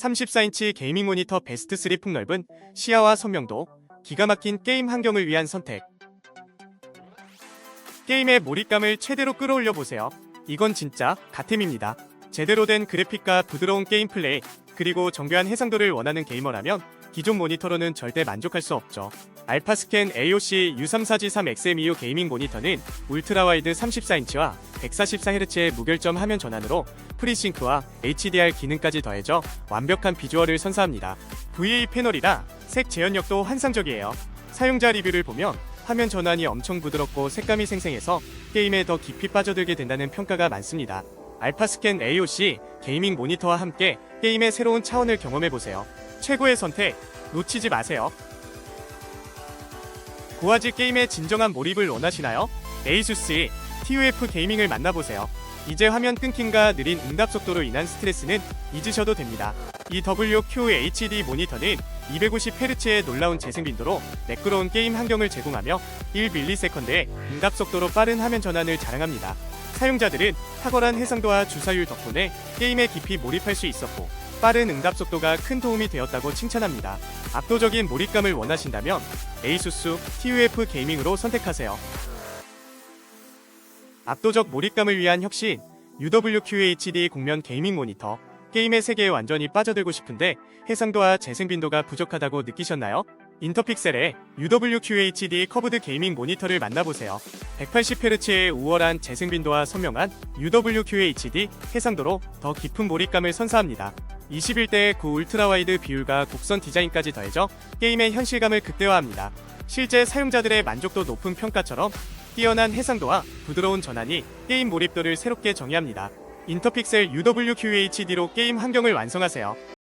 34인치 게이밍 모니터 베스트 3 폭넓은 시야와 선명도, 기가 막힌 게임 환경을 위한 선택. 게임의 몰입감을 최대로 끌어올려 보세요. 이건 진짜 가템입니다. 제대로 된 그래픽과 부드러운 게임 플레이, 그리고 정교한 해상도를 원하는 게이머라면 기존 모니터로는 절대 만족할 수 없죠. 알파스캔 AOC U344G3XM25 게이밍 모니터는 울트라 와이드 34인치와 144Hz의 무결점 화면 전환으로 프리싱크와 HDR 기능까지 더해져 완벽한 비주얼을 선사합니다. VA 패널이라 색 재현력도 환상적이에요. 사용자 리뷰를 보면 화면 전환이 엄청 부드럽고 색감이 생생해서 게임에 더 깊이 빠져들게 된다는 평가가 많습니다. 알파스캔 AOC 게이밍 모니터와 함께 게임의 새로운 차원을 경험해보세요. 최고의 선택, 놓치지 마세요. 고화질 게임의 진정한 몰입을 원하시나요? 에이수스 TUF 게이밍을 만나보세요. 이제 화면 끊김과 느린 응답 속도로 인한 스트레스는 잊으셔도 됩니다. 이 WQHD 모니터는 250Hz의 놀라운 재생 빈도로 매끄러운 게임 환경을 제공하며 1ms의 응답 속도로 빠른 화면 전환을 자랑합니다. 사용자들은 탁월한 해상도와 주사율 덕분에 게임에 깊이 몰입할 수 있었고 빠른 응답 속도가 큰 도움이 되었다고 칭찬합니다. 압도적인 몰입감을 원하신다면 에이수스 TUF 게이밍으로 선택하세요. 압도적 몰입감을 위한 혁신 UWQHD 공면 게이밍 모니터 게임의 세계에 완전히 빠져들고 싶은데 해상도와 재생 빈도가 부족하다고 느끼셨나요? 인터픽셀의 UWQHD 커브드 게이밍 모니터를 만나보세요. 180Hz의 우월한 재생 빈도와 선명한 UWQHD 해상도로 더 깊은 몰입감을 선사합니다. 21대 9 울트라 와이드 비율과 곡선 디자인까지 더해져 게임의 현실감을 극대화합니다. 실제 사용자들의 만족도 높은 평가처럼 뛰어난 해상도와 부드러운 전환이 게임 몰입도를 새롭게 정의합니다. 인터픽셀 UWQHD로 게임 환경을 완성하세요.